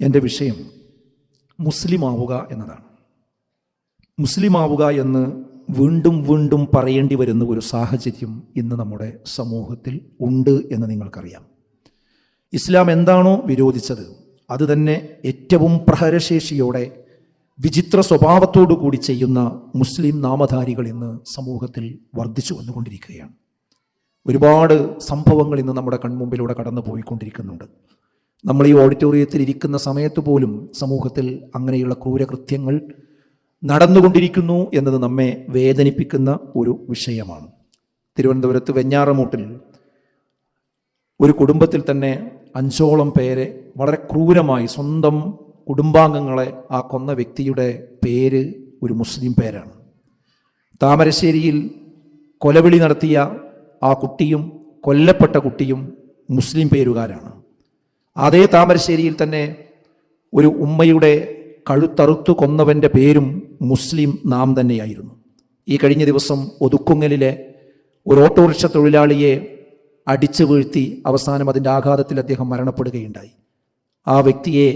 എന്റെ വിഷയം മുസ്ലിം ആവുക എന്നതാണ്. മുസ്ലിം ആവുക എന്ന് വീണ്ടും വീണ്ടും പറയേണ്ടി വരുന്ന ഒരു സാഹചര്യം ഇന്ന് നമ്മുടെ സമൂഹത്തിൽ ഉണ്ട് എന്ന് നിങ്ങൾക്കറിയാം. ഇസ്ലാം എന്താണോ വിരോധിച്ചത് അതുതന്നെ ഏറ്റവും പ്രഹരശേഷിയോടെ വിചിത്ര സ്വഭാവത്തോടു കൂടി ചെയ്യുന്ന മുസ്ലിം നാമധാരികൾ ഇന്ന് സമൂഹത്തിൽ വർദ്ധിച്ചു വന്നുകൊണ്ടിരിക്കുകയാണ്. ഒരുപാട് സംഭവങ്ങൾ ഇന്ന് നമ്മുടെ കൺമുമ്പിലൂടെ കടന്നു പോയിക്കൊണ്ടിരിക്കുന്നുണ്ട് നമ്മൾ ഈ ഓഡിറ്റോറിയത്തിൽ ഇരിക്കുന്ന സമയത്ത് പോലും സമൂഹത്തിൽ അങ്ങനെയുള്ള ക്രൂരകൃത്യങ്ങൾ നടന്നുകൊണ്ടിരിക്കുന്നു എന്നത് നമ്മെ വേദനിപ്പിക്കുന്ന ഒരു വിഷയമാണ്. തിരുവനന്തപുരത്ത് വെഞ്ഞാറമൂട്ടിൽ ഒരു കുടുംബത്തിൽ തന്നെ അഞ്ചോളം പേരെ വളരെ ക്രൂരമായി സ്വന്തം കുടുംബാംഗങ്ങളെ ആ കൊന്ന വ്യക്തിയുടെ പേര് ഒരു മുസ്ലിം പേരാണ്. താമരശ്ശേരിയിൽ കൊലവിളി നടത്തിയ ആ കുട്ടിയും കൊല്ലപ്പെട്ട കുട്ടിയും മുസ്ലിം പേരുകാരാണ്. അതേ താമരശ്ശേരിയിൽ തന്നെ ഒരു ഉമ്മയുടെ കഴുത്തറുത്തു കൊന്നവന്റെ പേരും മുസ്ലിം നാം തന്നെയായിരുന്നു. ഈ കഴിഞ്ഞ ദിവസം ഒതുക്കുങ്ങലിലെ ഒരു ഓട്ടോറിക്ഷ തൊഴിലാളിയെ അടിച്ചു വീഴ്ത്തി അവസാനം അതിന്റെ ആഘാതത്തിൽ അദ്ദേഹം മരണപ്പെടുകയുണ്ടായി. ആ വ്യക്തിയെ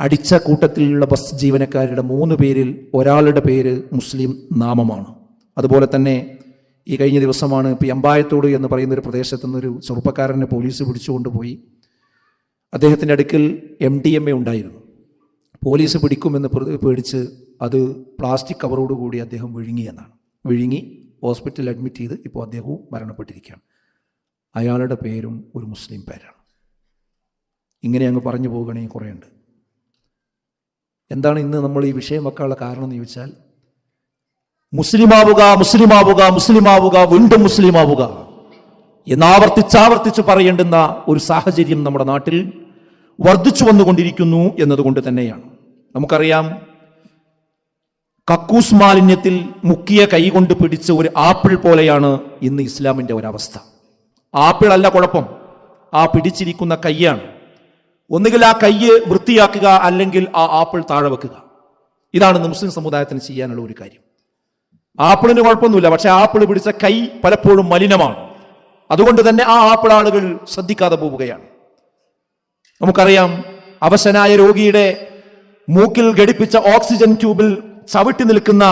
അടിച്ച കൂട്ടത്തിലുള്ള ബസ് ജീവനക്കാരുടെ മൂന്ന് പേരിൽ ഒരാളുടെ പേര് മുസ്ലിം നാമമാണ്. അതുപോലെ തന്നെ ഈ കഴിഞ്ഞ ദിവസമാണ് ഇപ്പോൾ അമ്പായത്തോട് എന്ന് പറയുന്ന ഒരു പ്രദേശത്തു നിന്നൊരു ചെറുപ്പക്കാരനെ പോലീസ് പിടിച്ചുകൊണ്ടുപോയി. അദ്ദേഹത്തിന്റെ അടുക്കൽ എം ഡി എം എ ഉണ്ടായിരുന്നു. പോലീസ് പിടിക്കുമെന്ന് പേടിച്ച് അത് പ്ലാസ്റ്റിക് കവറോട് കൂടി അദ്ദേഹം വിഴുങ്ങിയെന്നാണ് വിഴുങ്ങി ഹോസ്പിറ്റലിൽ അഡ്മിറ്റ് ചെയ്ത് ഇപ്പോൾ അദ്ദേഹവും മരണപ്പെട്ടിരിക്കുകയാണ്. അയാളുടെ പേരും ഒരു മുസ്ലിം പേരാണ്. ഇങ്ങനെ അങ്ങ് പറഞ്ഞു പോകുകയാണെങ്കിൽ കുറേ ഉണ്ട് എന്താണ് ഇന്ന് നമ്മൾ ഈ വിഷയം വെക്കാനുള്ള കാരണം എന്ന് ചോദിച്ചാൽ മുസ്ലിമാവുക മുസ്ലിമാവുക മുസ്ലിമാവുക വീണ്ടും മുസ്ലിമാവുക എന്നാവർത്തിച്ചാവർത്തിച്ച് പറയേണ്ടുന്ന ഒരു സാഹചര്യം നമ്മുടെ നാട്ടിൽ വർദ്ധിച്ചു വന്നുകൊണ്ടിരിക്കുന്നു എന്നതുകൊണ്ട് തന്നെയാണ്. നമുക്കറിയാം കക്കൂസ് മാലിന്യത്തിൽ മുക്കിയ കൈകൊണ്ട് പിടിച്ച ഒരു ആപ്പിൾ പോലെയാണ് ഇന്ന് ഇസ്ലാമിന്റെ ഒരവസ്ഥ. ആപ്പിൾ അല്ല കുഴപ്പം ആ പിടിച്ചിരിക്കുന്ന കൈയാണ്. ഒന്നുകിൽ ആ കയ്യ് വൃത്തിയാക്കുക അല്ലെങ്കിൽ ആ ആപ്പിൾ താഴെ വെക്കുക. ഇതാണ് മുസ്ലിം സമുദായത്തിന് ചെയ്യാനുള്ള ഒരു കാര്യം. ആപ്പിളിന് കുഴപ്പമൊന്നുമില്ല പക്ഷെ ആപ്പിൾ പിടിച്ച കൈ പലപ്പോഴും മലിനമാണ്. അതുകൊണ്ട് തന്നെ ആ ആപ്പിൾ ആളുകൾ ശ്രദ്ധിക്കാതെ പോവുകയാണ്. നമുക്കറിയാം അവശനായ രോഗിയുടെ മൂക്കിൽ ഘടിപ്പിച്ച ഓക്സിജൻ ട്യൂബിൽ ചവിട്ടി നിൽക്കുന്ന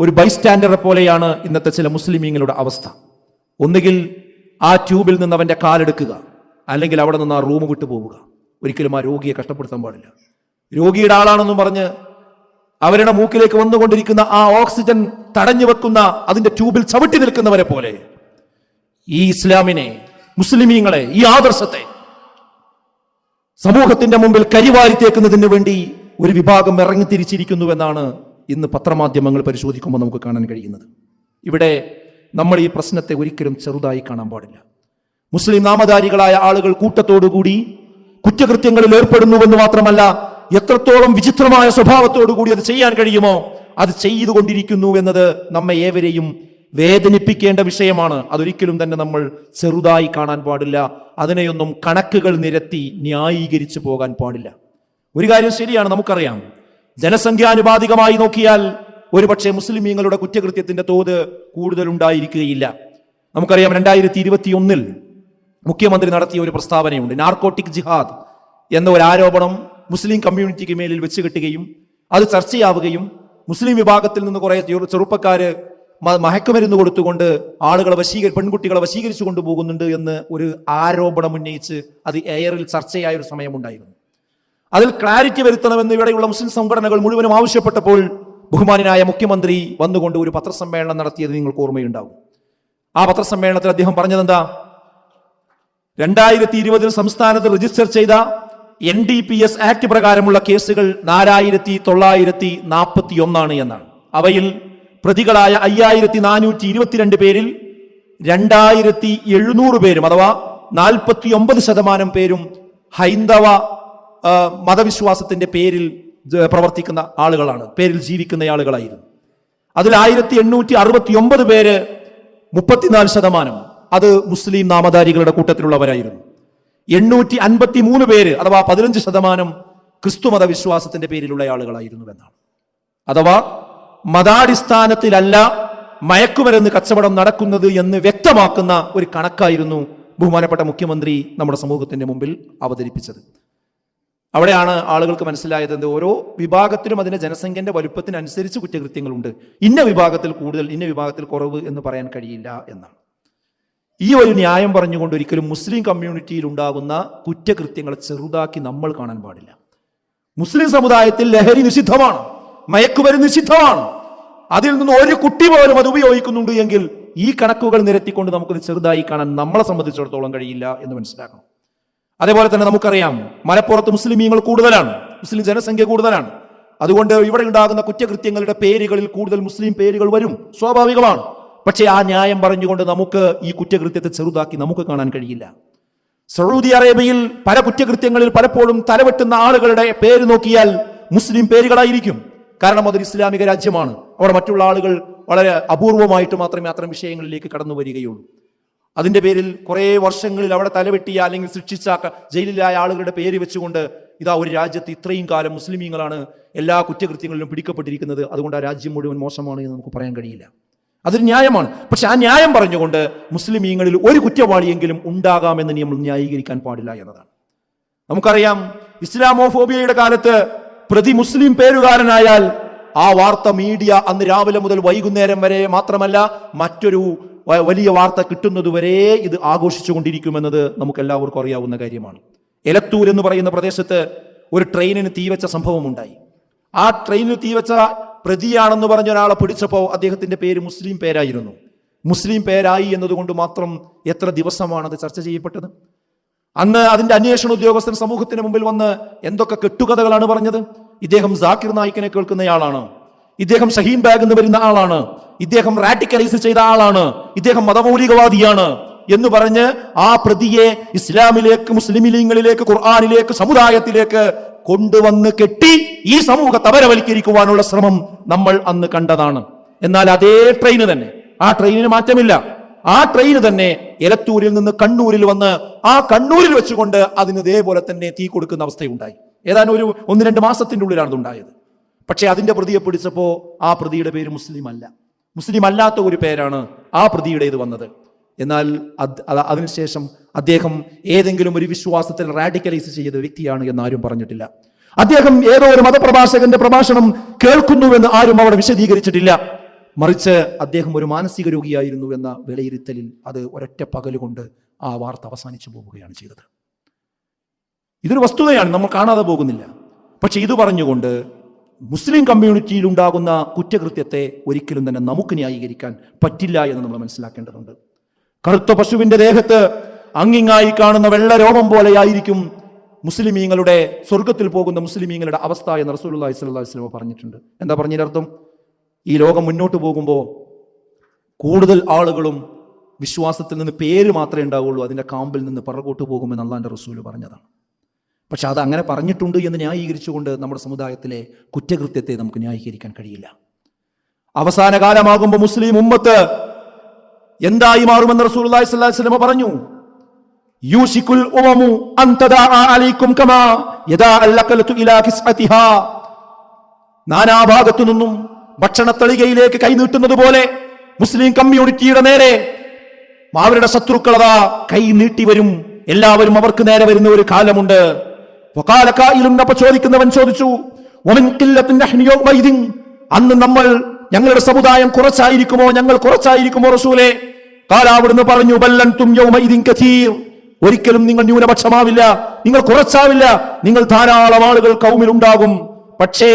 ഒരു ബൈസ്റ്റാൻഡറെ പോലെയാണ് ഇന്നത്തെ ചില മുസ്ലിമീങ്ങളുടെ അവസ്ഥ. ഒന്നുകിൽ ആ ട്യൂബിൽ നിന്ന് അവന്റെ കാലെടുക്കുക അല്ലെങ്കിൽ അവിടെ നിന്ന് ആ റൂം വിട്ടു പോവുക. ഒരിക്കലും ആ രോഗിയെ കഷ്ടപ്പെടുത്താൻ പാടില്ല. രോഗിയുടെ ആളാണെന്ന് പറഞ്ഞ് അവരുടെ മൂക്കിലേക്ക് വന്നുകൊണ്ടിരിക്കുന്ന ആ ഓക്സിജൻ തടഞ്ഞു വെക്കുന്ന അതിന്റെ ട്യൂബിൽ ചവിട്ടി നിൽക്കുന്നവരെ പോലെ ഈ ഇസ്ലാമിനെ മുസ്ലിമീങ്ങളെ ഈ ആദർശത്തെ സമൂഹത്തിന്റെ മുമ്പിൽ കരിവാരിത്തേക്കുന്നതിന് വേണ്ടി ഒരു വിഭാഗം ഇറങ്ങിത്തിരിച്ചിരിക്കുന്നുവെന്നാണ് ഇന്ന് പത്രമാധ്യമങ്ങൾ പരിശോധിക്കുമ്പോൾ നമുക്ക് കാണാൻ കഴിയുന്നത്. ഇവിടെ നമ്മൾ ഈ പ്രശ്നത്തെ ഒരിക്കലും ചെറുതായി കാണാൻ പാടില്ല. മുസ്ലിം നാമധാരികളായ ആളുകൾ കൂട്ടത്തോടുകൂടി കുറ്റകൃത്യങ്ങളിൽ ഏർപ്പെടുന്നുവെന്ന് മാത്രമല്ല എത്രത്തോളം വിചിത്രമായ സ്വഭാവത്തോടുകൂടി അത് ചെയ്യാൻ കഴിയുമോ അത് ചെയ്തുകൊണ്ടിരിക്കുന്നു എന്നത് നമ്മെ ഏവരെയും വേദനിപ്പിക്കേണ്ട വിഷയമാണ്. അതൊരിക്കലും തന്നെ നമ്മൾ ചെറുതായി കാണാൻ പാടില്ല. അതിനെയൊന്നും കണക്കുകൾ നിരത്തി ന്യായീകരിച്ചു പോകാൻ പാടില്ല. ഒരു കാര്യം ശരിയാണ് നമുക്കറിയാം. ജനസംഖ്യാനുപാതികമായി നോക്കിയാൽ ഒരുപക്ഷെ മുസ്ലിമീങ്ങളുടെ കുറ്റകൃത്യത്തിന്റെ തോത് കൂടുതൽ ഉണ്ടായിരിക്കുകയില്ല നമുക്കറിയാം രണ്ടായിരത്തി ഇരുപത്തി ഒന്നിൽ മുഖ്യമന്ത്രി നടത്തിയ ഒരു പ്രസ്താവനയുണ്ട്. നാർക്കോട്ടിക് ജിഹാദ് എന്ന ഒരു ആരോപണം മുസ്ലിം കമ്മ്യൂണിറ്റിക്ക് മേലിൽ വെച്ച് കെട്ടുകയും അത് ചർച്ചയാവുകയും മുസ്ലിം വിഭാഗത്തിൽ നിന്ന് കുറെ ചെറു- ചെറുപ്പക്കാര് മയക്കുമരുന്ന് കൊടുത്തുകൊണ്ട് ആളുകളെ വശീകരി പെൺകുട്ടികളെ വശീകരിച്ചു കൊണ്ടുപോകുന്നുണ്ട് എന്ന് ഒരു ആരോപണം ഉന്നയിച്ച് അത് എയറിൽ ചർച്ചയായ ഒരു സമയമുണ്ടായിരുന്നു. അതിൽ ക്ലാരിറ്റി വരുത്തണമെന്ന് ഇവിടെയുള്ള മുസ്ലിം സംഘടനകൾ മുഴുവനും ആവശ്യപ്പെട്ടപ്പോൾ ബഹുമാനായ മുഖ്യമന്ത്രി വന്നുകൊണ്ട് ഒരു പത്രസമ്മേളനം നടത്തിയത് നിങ്ങൾക്ക് ഓർമ്മയുണ്ടാവും ആ പത്രസമ്മേളനത്തിൽ അദ്ദേഹം പറഞ്ഞതെന്താ? രണ്ടായിരത്തി ഇരുപതിൽ സംസ്ഥാനത്ത് രജിസ്റ്റർ ചെയ്ത N D P S act പ്രകാരമുള്ള കേസുകൾ നാലായിരത്തി തൊള്ളായിരത്തി നാൽപ്പത്തി ഒന്നാണ് എന്നാണ്. അവയിൽ പ്രതികളായ അയ്യായിരത്തി നാനൂറ്റി ഇരുപത്തിരണ്ട് പേരിൽ രണ്ടായിരത്തി എഴുന്നൂറ് പേരും അഥവാ നാൽപ്പത്തി ഒമ്പത് ശതമാനം പേരും ഹൈന്ദവ മതവിശ്വാസത്തിന്റെ പേരിൽ പ്രവർത്തിക്കുന്ന ആളുകളാണ്. പേരിൽ ജീവിക്കുന്ന ആളുകളായിരുന്നു അതിൽ ആയിരത്തി എണ്ണൂറ്റി അറുപത്തി ഒമ്പത് പേര് മുപ്പത്തിനാല് ശതമാനം അത് മുസ്ലിം നാമധാരികളുടെ കൂട്ടത്തിലുള്ളവരായിരുന്നു. എണ്ണൂറ്റി അൻപത്തി മൂന്ന് പേര് അഥവാ പതിനഞ്ച് ശതമാനം ക്രിസ്തുമത വിശ്വാസത്തിന്റെ പേരിലുള്ള ആളുകളായിരുന്നു എന്നാണ്. അഥവാ മതാടിസ്ഥാനത്തിലല്ല മയക്കുമരുന്ന് കച്ചവടം നടക്കുന്നത് എന്ന് വ്യക്തമാക്കുന്ന ഒരു കണക്കായിരുന്നു ബഹുമാനപ്പെട്ട മുഖ്യമന്ത്രി നമ്മുടെ സമൂഹത്തിന്റെ മുമ്പിൽ അവതരിപ്പിച്ചത്. അവിടെയാണ് ആളുകൾക്ക് മനസ്സിലായത് എന്ത് ഓരോ വിഭാഗത്തിലും അതിന്റെ ജനസംഖ്യന്റെ വലുപ്പത്തിനനുസരിച്ച് കുറ്റകൃത്യങ്ങളുണ്ട്. ഇന്ന വിഭാഗത്തിൽ കൂടുതൽ ഇന്ന വിഭാഗത്തിൽ കുറവ് എന്ന് പറയാൻ കഴിയില്ല എന്നാണ്. ഈ ഒരു ന്യായം പറഞ്ഞുകൊണ്ട് ഒരിക്കലും മുസ്ലിം കമ്മ്യൂണിറ്റിയിൽ ഉണ്ടാകുന്ന കുറ്റകൃത്യങ്ങളെ ചെറുതാക്കി നമ്മൾ കാണാൻ പാടില്ല. മുസ്ലിം സമുദായത്തിൽ ലഹരി നിഷിദ്ധമാണ്. മയക്കുമരുന്ന് നിഷിദ്ധമാണ്. അതിൽ നിന്ന് ഒരു കുട്ടി പോലും അത് ഉപയോഗിക്കുന്നുണ്ട് എങ്കിൽ ഈ കണക്കുകൾ നിരത്തിക്കൊണ്ട് നമുക്കത് ചെറുതായി കാണാൻ നമ്മളെ സംബന്ധിച്ചിടത്തോളം കഴിയില്ല എന്ന് മനസ്സിലാക്കണം. അതേപോലെ തന്നെ നമുക്കറിയാം മലപ്പുറത്ത് മുസ്ലിമീങ്ങൾ കൂടുതലാണ് മുസ്ലിം ജനസംഖ്യ കൂടുതലാണ്. അതുകൊണ്ട് ഇവിടെ ഉണ്ടാകുന്ന കുറ്റകൃത്യങ്ങളുടെ പേരുകളിൽ കൂടുതൽ മുസ്ലിം പേരുകൾ വരും സ്വാഭാവികമാണ്. പക്ഷേ ആ ന്യായം പറഞ്ഞുകൊണ്ട് നമുക്ക് ഈ കുറ്റകൃത്യത്തെ ചെറുതാക്കി നമുക്ക് കാണാൻ കഴിയില്ല. സൗദി അറേബ്യയിൽ പല കുറ്റകൃത്യങ്ങളിൽ പലപ്പോഴും തലവെട്ടുന്ന ആളുകളുടെ പേര് നോക്കിയാൽ മുസ്ലിം പേരുകളായിരിക്കും. കാരണം അതൊരു ഇസ്ലാമിക രാജ്യമാണ്. അവിടെ മറ്റുള്ള ആളുകൾ വളരെ അപൂർവമായിട്ട് മാത്രമേ അത്തരം വിഷയങ്ങളിലേക്ക് കടന്നു വരികയുള്ളൂ. അതിന്റെ പേരിൽ കുറേ വർഷങ്ങളിൽ അവിടെ തലവെട്ടിയ അല്ലെങ്കിൽ ശിക്ഷിച്ച ജയിലിലായ ആളുകളുടെ പേര് വെച്ചുകൊണ്ട് ഇതാ ഒരു രാജ്യത്ത് ഇത്രയും കാലം മുസ്ലിമീങ്ങളാണ് എല്ലാ കുറ്റകൃത്യങ്ങളിലും പിടിക്കപ്പെട്ടിരിക്കുന്നത്. അതുകൊണ്ട് ആ രാജ്യം മുഴുവൻ മോശമാണ് എന്ന് നമുക്ക് പറയാൻ കഴിയില്ല. അതൊരു ന്യായമാണ്. പക്ഷെ ആ ന്യായം പറഞ്ഞുകൊണ്ട് മുസ്ലിമീങ്ങളിൽ ഒരു കുറ്റവാളിയെങ്കിലും ഉണ്ടാകാമെന്ന് നമ്മൾ ന്യായീകരിക്കാൻ പാടില്ല എന്നതാണ്. നമുക്കറിയാം ഇസ്ലാമോഫോബിയയുടെ കാലത്ത് പ്രതി മുസ്ലിം പേരുകാരനായാൽ ആ വാർത്ത മീഡിയ അന്ന് രാവിലെ മുതൽ വൈകുന്നേരം വരെ മാത്രമല്ല മറ്റൊരു വലിയ വാർത്ത കിട്ടുന്നതുവരെ ഇത് ആഘോഷിച്ചു ആഘോഷിച്ചുകൊണ്ടിരിക്കുമെന്നത് നമുക്ക് എല്ലാവർക്കും അറിയാവുന്ന കാര്യമാണ്. എലത്തൂർ എന്ന് പറയുന്ന പ്രദേശത്ത് ഒരു ട്രെയിനിന് തീവച്ച സംഭവം ഉണ്ടായി ആ ട്രെയിനിന് തീവച്ച പ്രതിയാണെന്ന് പറഞ്ഞ ഒരാളെ പിടിച്ചപ്പോൾ അദ്ദേഹത്തിന്റെ പേര് മുസ്ലിം പേരായിരുന്നു. മുസ്ലിം പേരായി എന്നതുകൊണ്ട് മാത്രം എത്ര ദിവസമാണത് ചർച്ച ചെയ്യപ്പെട്ടത്? അന്ന് അതിന്റെ അന്വേഷണ ഉദ്യോഗസ്ഥൻ സമൂഹത്തിന് മുമ്പിൽ വന്ന് എന്തൊക്കെ കെട്ടുകഥകളാണ് പറഞ്ഞത്? ഇദ്ദേഹം ജാക്കിർ നായിക്കിനെ കേൾക്കുന്നയാളാണ് ഇദ്ദേഹം ഷഹീം ബാഗ് എന്ന് വരുന്ന ആളാണ്. ഇദ്ദേഹം റാഡിക്കലൈസ് ചെയ്ത ആളാണ്. ഇദ്ദേഹം മതമൗലികവാദിയാണ് എന്ന് പറഞ്ഞ് ആ പ്രതിയെ ഇസ്ലാമിലേക്ക് മുസ്ലിമിലിങ്ങളിലേക്ക് ഖുർആാനിലേക്ക് സമുദായത്തിലേക്ക് കൊണ്ടുവന്ന് കെട്ടി ഈ സമൂഹത്തെ അപരവൽക്കരിക്കുവാനുള്ള ശ്രമം നമ്മൾ അന്ന് കണ്ടതാണ്. എന്നാൽ അതേ ട്രെയിന് തന്നെ. ആ ട്രെയിനിന് മാറ്റമില്ല. ആ ട്രെയിൻ തന്നെ എലത്തൂരിൽ നിന്ന് കണ്ണൂരിൽ വന്ന് ആ കണ്ണൂരിൽ വെച്ചുകൊണ്ട് അതിന് ഇതേപോലെ തന്നെ തീ കൊടുക്കുന്ന അവസ്ഥയുണ്ടായി. ഏതാനും ഒരു ഒന്ന് രണ്ട് മാസത്തിന്റെ ഉള്ളിലാണ് ഇതുണ്ടായത്. പക്ഷേ അതിന്റെ പ്രതിയെ പിടിച്ചപ്പോൾ ആ പ്രതിയുടെ പേര് മുസ്ലിം അല്ല മുസ്ലിം അല്ലാത്ത ഒരു പേരാണ് ആ പ്രതിയുടേത് വന്നത്. എന്നാൽ അത് അത് അതിനുശേഷം അദ്ദേഹം ഏതെങ്കിലും ഒരു വിശ്വാസത്തിൽ റാഡിക്കലൈസ് ചെയ്ത വ്യക്തിയാണ് എന്ന് ആരും പറഞ്ഞിട്ടില്ല. അദ്ദേഹം ഏതോ ഒരു മതപ്രഭാഷകന്റെ പ്രഭാഷണം കേൾക്കുന്നുവെന്ന് ആരും അവിടെ വിശദീകരിച്ചിട്ടില്ല. മറിച്ച് അദ്ദേഹം ഒരു മാനസിക രോഗിയായിരുന്നു എന്ന വിലയിരുത്തലിൽ അത് ഒരൊറ്റ പകലുകൊണ്ട് ആ വാർത്ത അവസാനിച്ചു പോവുകയാണ് ചെയ്തത്. ഇതൊരു വസ്തുതയാണ് നമ്മൾ കാണാതെ പോകുന്നില്ല. പക്ഷെ ഇത് പറഞ്ഞുകൊണ്ട് മുസ്ലിം കമ്മ്യൂണിറ്റിയിൽ ഉണ്ടാകുന്ന കുറ്റകൃത്യത്തെ ഒരിക്കലും തന്നെ നമുക്ക് ന്യായീകരിക്കാൻ പറ്റില്ല എന്ന് നമ്മൾ മനസ്സിലാക്കേണ്ടതുണ്ട്. കറുത്ത പശുവിന്റെ ദേഹത്ത് അങ്ങിങ്ങായി കാണുന്ന വെള്ള രോമം പോലെയായിരിക്കും മുസ്ലിമീങ്ങളുടെ സ്വർഗത്തിൽ പോകുന്ന മുസ്ലിമീങ്ങളുടെ അവസ്ഥ എന്ന് റസൂൽ അള്ളാഹി അലൈഹി വസ്ലമ പറഞ്ഞിട്ടുണ്ട്. എന്താ പറഞ്ഞതിനർത്ഥം ഈ ലോകം മുന്നോട്ട് പോകുമ്പോൾ കൂടുതൽ ആളുകളും വിശ്വാസത്തിൽ നിന്ന് പേര് മാത്രമേ ഉണ്ടാവുള്ളൂ. അതിന്റെ കാമ്പിൽ നിന്ന് പിറകോട്ട് പോകുമെന്ന് അള്ളാന്റെ റസൂൽ പറഞ്ഞതാണ്. പക്ഷെ അത് അങ്ങനെ പറഞ്ഞിട്ടുണ്ട് എന്ന് ന്യായീകരിച്ചുകൊണ്ട് നമ്മുടെ സമുദായത്തിലെ കുറ്റകൃത്യത്തെ നമുക്ക് ന്യായീകരിക്കാൻ കഴിയില്ല. അവസാന കാലമാകുമ്പോൾ മുസ്ലിം ഉമ്മത്ത് എന്തായി മാറുമെന്ന് സ്വല്ലല്ലാഹു അലൈഹി വസല്ലം പറഞ്ഞു. യൂഷിക്കുൽ ഉമമു അന്തദാ അലൈക്കും കമാ യദാ ഇലാ നാനാഭാഗത്തു നിന്നും ഭക്ഷണത്തളികയിലേക്ക് കൈനീട്ടുന്നത് പോലെ മുസ്ലിം കമ്മ്യൂണിറ്റിയുടെ നേരെ അവരുടെ ശത്രുക്കളതാ കൈ നീട്ടി വരും എല്ലാവരും അവർക്ക് നേരെ വരുന്ന ഒരു കാലമുണ്ട്. ചോദിക്കുന്നവൻ ചോദിച്ചു അന്ന് നമ്മൾ ഞങ്ങളുടെ സമുദായം കുറച്ചായിരിക്കുമോ? ഞങ്ങൾ കുറച്ചായിരിക്കുമോ റസൂലെ? കാലാവിടുന്ന് പറഞ്ഞു ബല്ലൻ തും ഒരിക്കലും നിങ്ങൾ ന്യൂനപക്ഷമാവില്ല. നിങ്ങൾ കുറച്ചാവില്ല. നിങ്ങൾ ധാരാളം ആളുകൾ കൗമിൽ ഉണ്ടാകും പക്ഷേ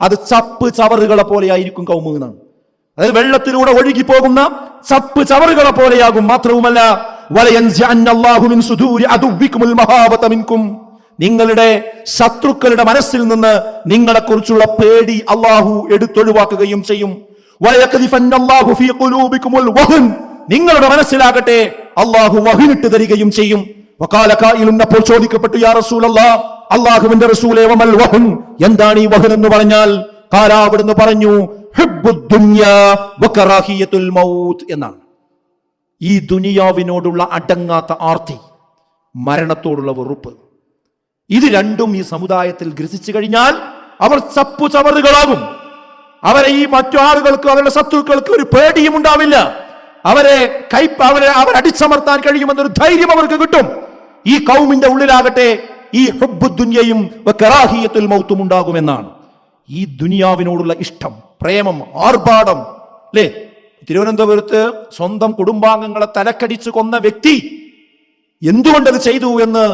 അത് ചപ്പ് ചവറുകളെ പോലെ ആയിരിക്കും എന്നാണ്. അതായത് വെള്ളത്തിലൂടെ ഒഴുകി പോകുന്ന ചപ്പ് ചവറുകളെ പോലെയാകും മാത്രവുമല്ല നിങ്ങളുടെ ശത്രുക്കളുടെ മനസ്സിൽ നിന്ന് നിങ്ങളെക്കുറിച്ചുള്ള പേടി അള്ളാഹു എടുത്തൊഴിവാക്കുകയും ചെയ്യും. നിങ്ങളുടെ മനസ്സിലാകട്ടെ അള്ളാഹു വഹിനിട്ട് തരികയും ചെയ്യും. വകാല ഖായിലുൻ അപ്പോൾ ചോദിക്കപ്പെട്ടു യാ റസൂലല്ലാ അള്ളാഹുവിന്റെ റസൂലേ വമൽ വഹൻ? എന്താണ് ഈ വഹൻ എന്ന് പറഞ്ഞാൽ കാല അവിടുന്ന് പറഞ്ഞു മൗത്ത് എന്നാണ്. ഈ ദുനിയാവിനോടുള്ള അടങ്ങാത്ത ആർത്തി മരണത്തോടുള്ള വെറുപ്പ്. ഇത് രണ്ടും ഈ സമുദായത്തിൽ ഗ്രസിച്ചു കഴിഞ്ഞാൽ അവർ ചപ്പു ചവറുകളാകും അവരെ ഈ മറ്റു ആളുകൾക്ക് അവരുടെ ശത്രുക്കൾക്ക് ഒരു പേടിയും ഉണ്ടാവില്ല അവരെ കൈ അവരെ അവർ അടിച്ചമർത്താൻ കഴിയുമെന്നൊരു ധൈര്യം അവർക്ക് കിട്ടും. ഈ കൗമിന്റെ ഉള്ളിലാകട്ടെ ഈ ഹുബ്ബു ദുന്യയും കറാഹിയത്തുൽ മൗത്തും ഉണ്ടാകുമെന്നാണ്. ഈ ദുനിയാവിനോടുള്ള ഇഷ്ടം പ്രേമം ആർഭാടം അല്ലേ തിരുവനന്തപുരത്ത് സ്വന്തം കുടുംബാംഗങ്ങളെ തലക്കടിച്ചു കൊന്ന വ്യക്തി എന്തുകൊണ്ടത് ചെയ്തു എന്ന്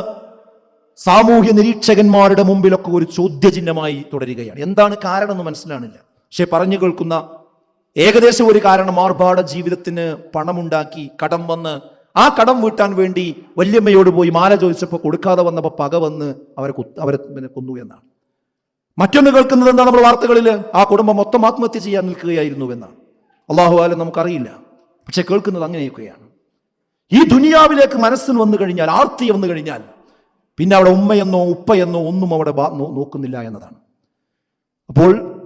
സാമൂഹ്യ നിരീക്ഷകന്മാരുടെ മുമ്പിലൊക്കെ ഒരു ചോദ്യചിഹ്നമായി തുടരുകയാണ്. എന്താണ് കാരണം എന്ന് മനസ്സിലാണില്ല പക്ഷെ പറഞ്ഞു കേൾക്കുന്ന ഏകദേശം ഒരു കാരണം ആർഭാട ജീവിതത്തിന് പണമുണ്ടാക്കി കടം വന്ന് ആ കടം വീട്ടാൻ വേണ്ടി വല്യമ്മയോട് പോയി മാല ചോദിച്ചപ്പോൾ കൊടുക്കാതെ വന്നപ്പോൾ പക വന്ന് അവരെ അവരെ പിന്നെ കൊന്നു എന്നാണ്. മറ്റൊന്ന് കേൾക്കുന്നത് എന്താ നമ്മൾ വാർത്തകളിൽ? ആ കുടുംബം മൊത്തം ആത്മഹത്യ ചെയ്യാൻ നിൽക്കുകയായിരുന്നു എന്നാണ്. അള്ളാഹു ആലും നമുക്കറിയില്ല. പക്ഷെ കേൾക്കുന്നത് അങ്ങനെയൊക്കെയാണ്. ഈ ദുനിയാവിലേക്ക് മനസ്സിന് വന്നു കഴിഞ്ഞാൽ ആർത്തി വന്നു കഴിഞ്ഞാൽ പിന്നെ അവിടെ ഉമ്മയെന്നോ ഉപ്പയെന്നോ ഒന്നും അവിടെ നോക്കുന്നില്ല എന്നതാണ്. അപ്പോൾ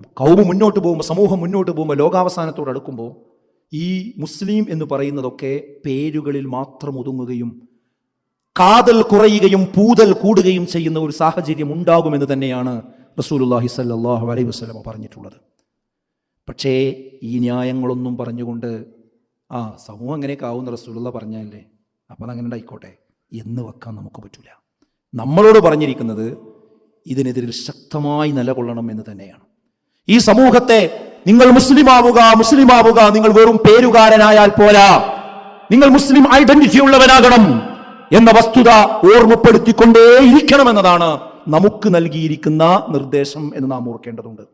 കൗമ മുന്നോട്ട് പോകുമ്പോൾ സമൂഹം മുന്നോട്ട് പോകുമ്പോൾ ലോകാവസാനത്തോട് അടുക്കുമ്പോൾ ഈ മുസ്ലിം എന്ന് പറയുന്നതൊക്കെ പേരുകളിൽ മാത്രം ഒതുങ്ങുകയും കാതൽ കുറയുകയും പൂതൽ കൂടുകയും ചെയ്യുന്ന ഒരു സാഹചര്യം ഉണ്ടാകുമെന്ന് തന്നെയാണ് റസൂലുള്ളാഹി സല്ലാഹു അലൈഹി വസ്ലമ പറഞ്ഞിട്ടുള്ളത്. പക്ഷേ ഈ ന്യായങ്ങളൊന്നും പറഞ്ഞുകൊണ്ട് ആ സമൂഹം അങ്ങനെയൊക്കെ ആവുന്ന റസൂലുള്ള പറഞ്ഞല്ലേ അപ്പം അങ്ങനെ ഉണ്ടായിക്കോട്ടെ. എന്ന് വെക്കാൻ നമുക്ക് പറ്റില്ല നമ്മളോട് പറഞ്ഞിരിക്കുന്നത് ഇതിനെതിരിൽ ശക്തമായി നിലകൊള്ളണം എന്ന് തന്നെയാണ്. ഈ സമൂഹത്തെ നിങ്ങൾ മുസ്ലിമാവുക മുസ്ലിമാവുക നിങ്ങൾ വെറും പേരുകാരനായാൽ പോരാ. നിങ്ങൾ മുസ്ലിം ഐഡന്റിറ്റി ഉള്ളവനാകണം എന്ന വസ്തുത ഓർമ്മപ്പെടുത്തിക്കൊണ്ടേയിരിക്കണം എന്നതാണ് നമുക്ക് നൽകിയിരിക്കുന്ന നിർദ്ദേശം എന്ന് നാം ഓർക്കേണ്ടതുണ്ട്.